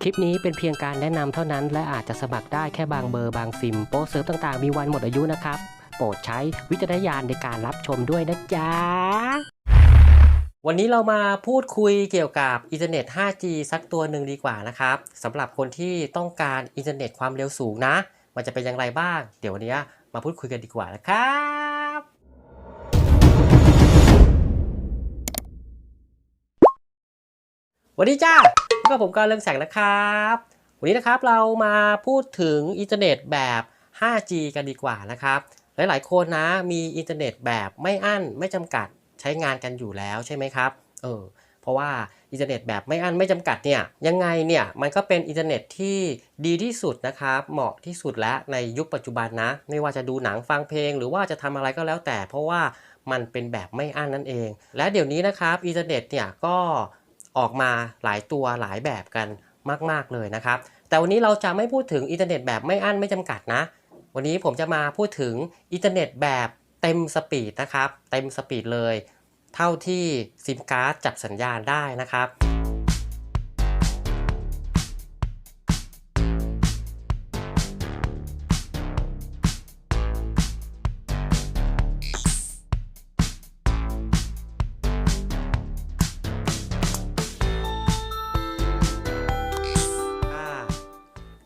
คลิปนี้เป็นเพียงการแนะนำเท่านั้น และอาจจะสมัครได้แค่บางเบอร์บางซิม โปรเซิร์ฟต่างๆ มีวันหมดอายุนะครับ โปรดใช้วิจารณญาณในการรับชมด้วยนะจ๊ะ วันนี้เรามาพูดคุยเกี่ยวกับอินเทอร์เน็ต 5G สักตัวหนึ่งดีกว่านะครับสำหรับคนที่ต้องการอินเทอร์เน็ตความเร็วสูงนะ มันจะเป็นอย่างไรบ้าง เดี๋ยววันนี้มาพูดคุยกันดีกว่านะครับสวัสดีจ้า กับผมกรเรืองแสงนะครับ วันนี้นะครับเรามาพูดถึงอินเทอร์เน็ตแบบ 5G กันดีกว่านะครับ หลายๆ คนนะมีอินเทอร์เน็ตแบบไม่อั้นไม่จำกัดใช้งานกันอยู่แล้วใช่ไหมครับ เออ เพราะว่าอินเทอร์เน็ตแบบไม่อั้นไม่จำกัดเนี่ยยังไงเนี่ยมันก็เป็นอินเทอร์เน็ตที่ดีที่สุดนะครับ เหมาะที่สุดแล้วในยุคปัจจุบันนะ ไม่ว่าจะดูหนังฟังเพลง หรือว่าจะทำอะไรก็แล้วแต่ เพราะว่ามันเป็นแบบไม่อั้นนั่นเอง และเดี๋ยวนี้นะครับอินเทอร์เน็ตเนี่ยก็ ออกมาหลายตัวหลายแบบกันมาก ๆ เลยนะครับ แต่วันนี้เราจะไม่พูดถึงอินเทอร์เน็ตแบบไม่อั้นไม่จำกัดนะ วันนี้ผมจะมาพูดถึงอินเทอร์เน็ตแบบเต็มสปีดนะครับ เต็มสปีดเลย เท่าที่ซิมการ์ดจับสัญญาณได้นะครับ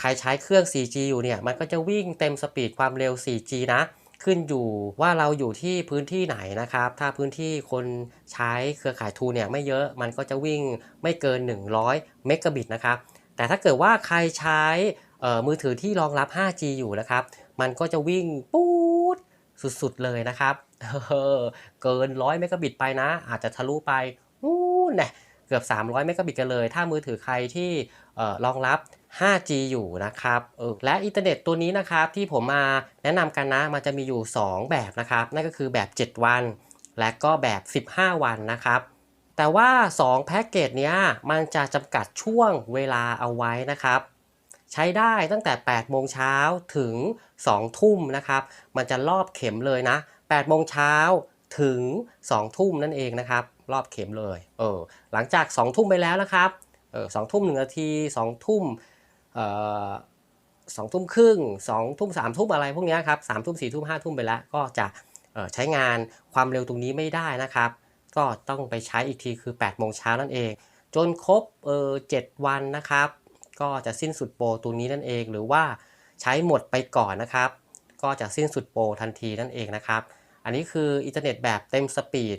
ใครใช้เครื่อง 4G อยู่เนี่ย มันก็จะวิ่งเต็มสปีดความเร็ว 4G นะ ขึ้นอยู่ว่าเราอยู่ที่พื้นที่ไหนนะครับ ถ้าพื้นที่คนใช้เครือข่ายทูเนี่ยไม่เยอะ มันก็จะวิ่งไม่เกิน 100 เมกะบิตนะครับ แต่ถ้าเกิดว่าใครใช้มือถือที่รองรับ 5G อยู่นะครับ มันก็จะวิ่งปู๊ดสุดๆเลยนะครับ เกิน 100 เมกะบิตไปนะ อาจจะทะลุไปนู่นแน่ เกือบ 300 เมกะบิตกันเลย ถ้ามือถือใครที่เอ่อรองรับ 5G อยู่นะครับออและอินเทอร์เน็ตตัวนี้นะครับที่ผมมาแนะนำกันนะ มันจะมีอยู่ 2 แบบนะครับ นั่นก็คือแบบ 7 วัน และก็แบบ 15 วันนะครับแต่ว่า 2 แพ็กเกจเนี้ยมันจะจำกัดช่วงเวลาเอาไว้นะครับ ใช้ได้ตั้งแต่ 8 โมงเช้าถึง 2 ทุ่มนะครับ มันจะรอบเข็มเลยนะ 8 โมงเช้าถึง 2 ทุ่มนั่นเองนะครับ รอบเข็มเลยเออหลังจาก 2 ทุ่มไปแล้วนะครับเออสองทุ่มหนึ่งนาทีสองทุ่มเอ่อสองทุ่มครึ่งสองทุ่มสามทุ่มอะไรพวกเนี้ยครับสามทุ่มสี่ทุ่มห้าทุ่มไปแล้วก็จะเออใช้งานความเร็วตรงนี้ไม่ได้นะครับ ก็ต้องไปใช้อีกทีคือ8โมงเช้านั่นเอง จนครบเออเจ็ดวันนะครับ ก็จะสิ้นสุดโปรตัวนี้นั่นเอง หรือว่าใช้หมดไปก่อนนะครับ ก็จะสิ้นสุดโปรทันทีนั่นเองนะครับ อันนี้คืออินเทอร์เน็ตแบบเต็มสปีด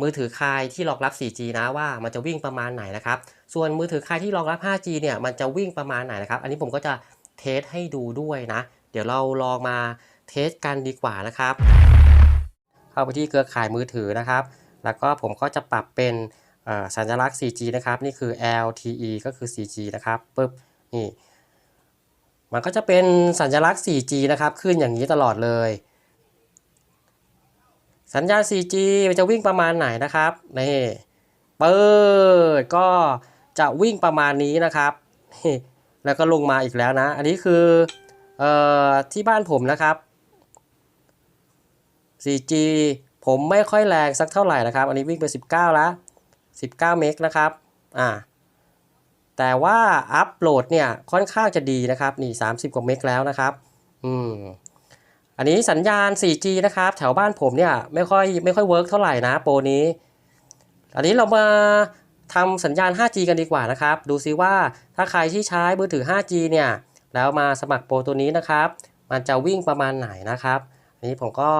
มือถือใครที่รองรับ 4G นะว่ามันจะวิ่งประมาณไหนนะครับ ส่วนมือถือใครที่รองรับ 5G เนี่ยมันจะวิ่งประมาณไหนนะครับ อันนี้ผมก็จะเทสให้ดูด้วยนะ เดี๋ยวเราลองมาเทสกันดีกว่านะครับ เข้าไปที่เครือข่ายมือถือนะครับ แล้วก็ผมก็จะปรับเป็นสัญลักษณ์ 4G นะครับ นี่คือ LTE ก็คือ 4G นะครับปึ๊บนี่ มันก็จะเป็นสัญลักษณ์ 4G นะครับ ขึ้นอย่างนี้ตลอดเลย สัญญาณ 4G มันจะวิ่งประมาณไหนนะครับนี่เปิดก็จะวิ่งประมาณนี้นะครับนี่แล้วก็ลงมาอีกแล้วนะ อันนี้คือเอ่อที่บ้านผมนะครับ 4G ผมไม่ค่อยแรงสักเท่าไหร่นะครับ อันนี้วิ่งไป 19แล้ว19 เมกนะครับ อ่า แต่ว่าอัปโหลดเนี่ยค่อนข้างจะดีนะครับ นี่ 30 กว่าเมกแล้วนะครับ อืม อันนี้สัญญาณ 4G นะครับ แถวบ้านผมเนี่ยไม่ค่อยไม่ค่อยเวิร์กเท่าไหร่นะโปรนี้ อันนี้เรามาทำสัญญาณ 5G กันดีกว่านะครับ ดูซิว่าถ้าใครที่ใช้มือถือ 5G เนี่ยแล้วมาสมัครโปรตัวนี้นะครับ มันจะวิ่งประมาณไหนนะครับอันนี้ผมก็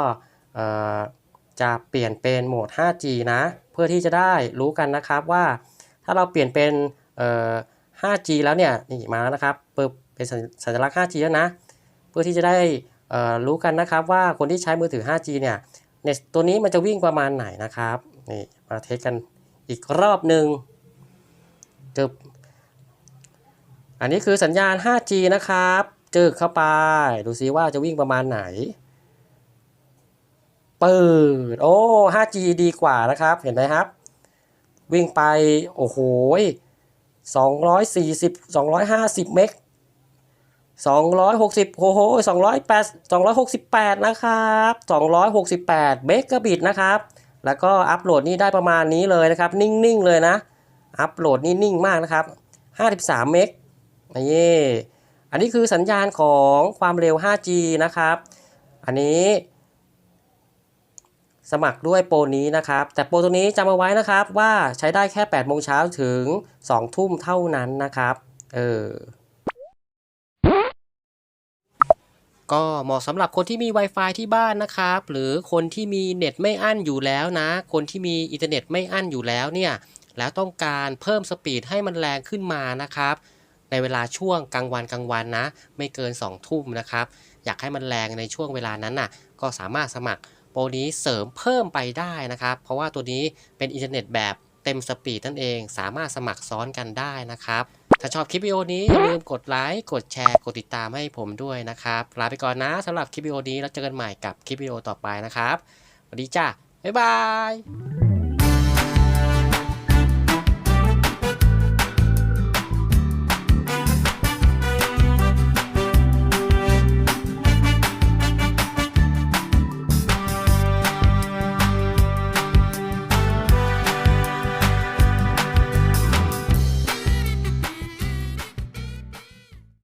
จะเปลี่ยนเป็นโหมด 5G นะ เพื่อที่จะได้รู้กันนะครับว่าถ้าเราเปลี่ยนเป็น 5G แล้วเนี่ยนี่มาแล้วนะครับปึ๊บเป็นสัญลักษณ์ 5G แล้วนะ เพื่อที่จะได้ รู้กันนะครับว่าคนที่ใช้มือถือ 5G เนี่ยเน็ตตัวนี้มันจะวิ่งประมาณไหนนะครับนี่มาเทสกันอีกรอบหนึ่งจึบอันนี้คือสัญญาณ 5G นะครับจึกเข้าไป ดูซิว่าจะวิ่งประมาณไหน เปิด โอ้ 5G ดีกว่านะครับ เห็นไหมครับ วิ่งไป โอ้โห240 250 เมก 260โอ้โห208 268 นะครับ268เมกะบิตนะครับ แล้วก็อัปโหลดนี่ได้ประมาณนี้เลยนะครับ นิ่งๆเลยนะ อัปโหลดนี่นิ่งมากนะครับ 53 เมกนี่อันนี้คือสัญญาณของความเร็ว 5G นะครับ อันนี้สมัครด้วยโปรนี้นะครับ แต่โปรตัวนี้จำเอาไว้นะครับว่าใช้ได้แค่8โมงเช้าถึง 2 ทุ่มเท่านั้นนะครับ เออ ก็เหมาะสำหรับคนที่มี Wi-Fi ที่บ้านนะครับ หรือคนที่มีเน็ตไม่อั้นอยู่แล้วนะ คนที่มีอินเทอร์เน็ตไม่อั้นอยู่แล้วเนี่ยแล้วต้องการเพิ่มสปีดให้มันแรงขึ้นมานะครับ ในเวลาช่วงกลางวันกลางวันนะ ไม่เกิน 2 ทุ่มนะครับ อยากให้มันแรงในช่วงเวลานั้นน่ะก็สามารถสมัครโปรนี้เสริมเพิ่มไปได้นะครับ เพราะว่าตัวนี้เป็นอินเทอร์เน็ตแบบเต็มสปีดนั่นเอง สามารถสมัครซ้อนกันได้นะครับ ถ้าชอบคลิปวิดีโอนี้อย่าลืมกดไลค์ กดแชร์ กดติดตามให้ผมด้วยนะครับ ลาไปก่อนนะสำหรับคลิปวิดีโอนี้แล้วเจอกันใหม่กับคลิปวิดีโอต่อไปนะครับสวัสดีจ้าบ๊ายบาย